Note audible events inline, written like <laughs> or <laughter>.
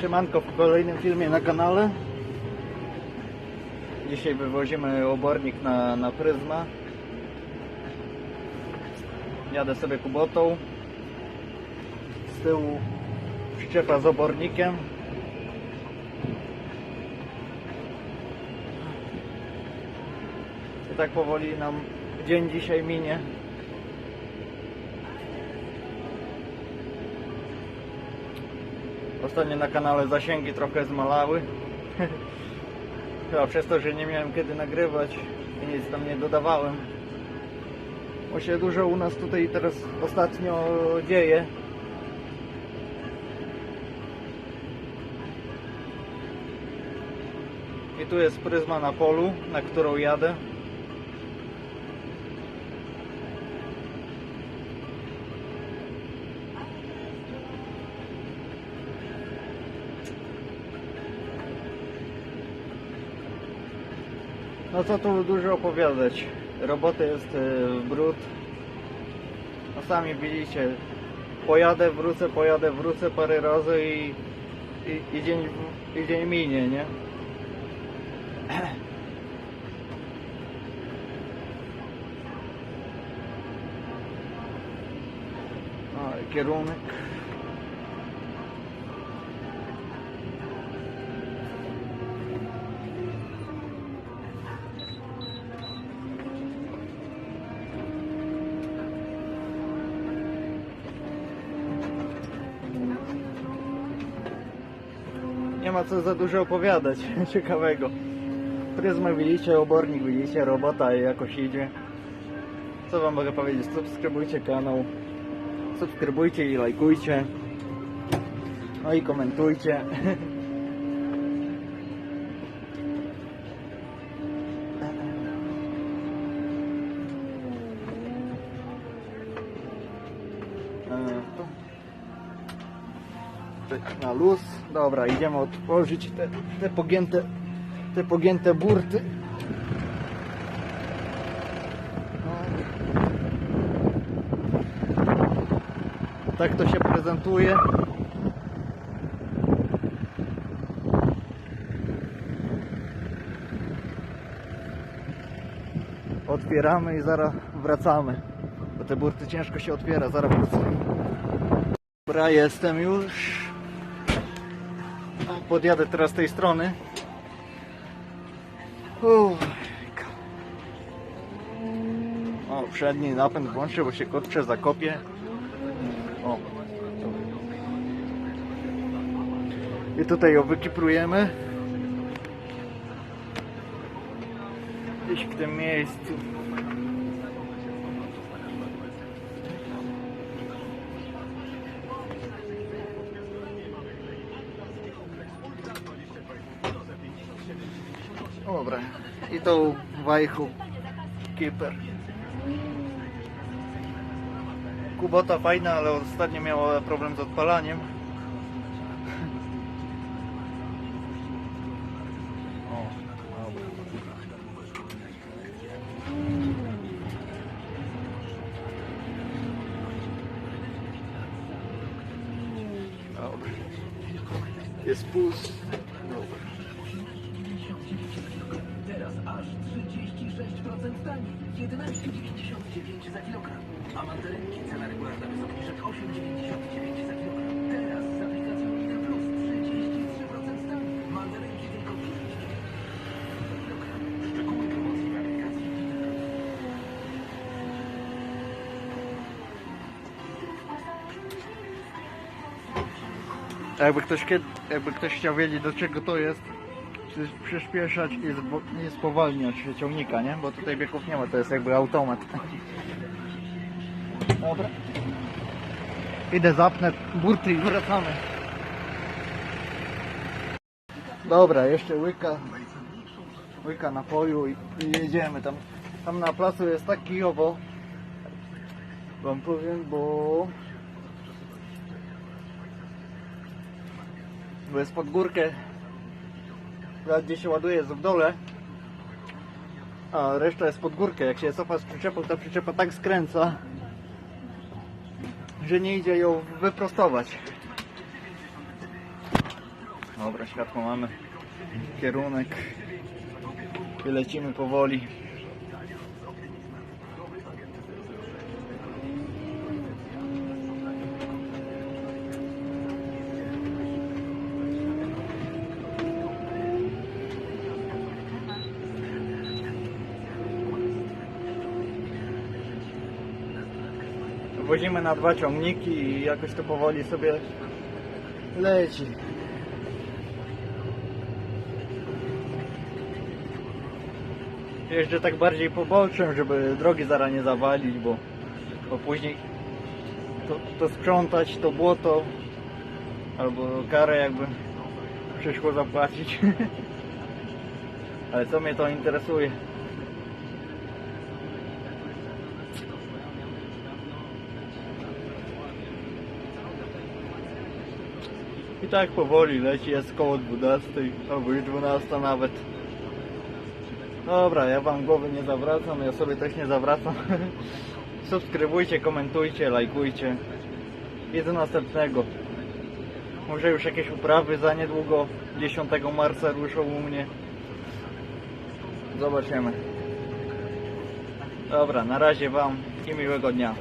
Siemanko w kolejnym filmie na kanale. Dzisiaj wywozimy obornik na, na pryzma. Jadę sobie kubotą. Z tyłu przyczepa z obornikiem. I tak powoli nam dzień dzisiaj minie. Ostatnio na kanale zasięgi trochę zmalały. Chyba przez to, że nie miałem kiedy nagrywać i nic tam nie dodawałem. Bo się dużo u nas tutaj teraz ostatnio dzieje. I tu jest pryzma na polu, na którą jadę. No co tu dużo opowiadać. Roboty jest e, w brud. No sami widzicie. Pojadę, wrócę, pojadę, wrócę parę razy i, i, i, dzień, i dzień minie, nie? <clears throat> O, kierunek. Nie ma co za dużo opowiadać <laughs> ciekawego. Pryzmę widzicie, obornik widzicie, robota jakoś idzie. Co wam mogę powiedzieć? Subskrybujcie kanał. Subskrybujcie i lajkujcie. No i komentujcie. <laughs> To- na luz. Dobra, idziemy otworzyć te, te pogięte te pogięte burty. No. Tak to się prezentuje. Otwieramy i zaraz wracamy. Bo te burty ciężko się otwiera, zaraz wrócę. Dobra, jestem już. Podjadę teraz tej strony. Uff. O, przedni napęd włączę, bo się kurczę zakopie. O. I tutaj ją wykiprujemy. Gdzieś w tym miejscu. Dobra. I tą wajchu kiper. Kubota fajna, ale ostatnio miała problem z odpalaniem. Jest puls. 11,99 za kilogram. A mandarynki cena regularna bez obniżek 8,99 za kilogram. Teraz z aplikacją Lidl Plus 33% taniej. Mandarynki tylko 5,99 za kilogram. Szczegóły promocji w aplikacji Lidl Jakby ktoś, jakby ktoś chciał wiedzieć do czego to jest, przyspieszać i, i spowalniać ciągnika, nie? Bo tutaj biegów nie ma, to jest jakby automat. <laughs> Dobra. Idę zapnę burty i wracamy. Dobra, jeszcze łyka. Łyka napoju i, i jedziemy tam. Tam na placu jest tak kijowo. Wam powiem, bo bo jest pod górkę Gdzie się ładuje jest w dole a reszta jest pod górkę jak się cofa z przyczepą ta przyczepa tak skręca że nie idzie ją wyprostować Dobra, światło mamy. Kierunek. I lecimy powoli. Wozimy na dwa ciągniki i jakoś to powoli sobie leci. Jeżdżę tak bardziej poboczem, żeby drogi zaraz nie zawalić, bo, bo później to, to sprzątać, to błoto albo karę jakby przyszło zapłacić. <laughs> Ale co mnie to interesuje? Tak powoli leci, jest koło 20 albo już 12 nawet. Dobra, ja wam głowy nie zawracam, ja sobie też nie zawracam. <laughs> Subskrybujcie, komentujcie, lajkujcie. I do następnego. Może już jakieś uprawy za niedługo, 10 marca ruszą u mnie. Zobaczymy. Dobra, na razie wam i miłego dnia.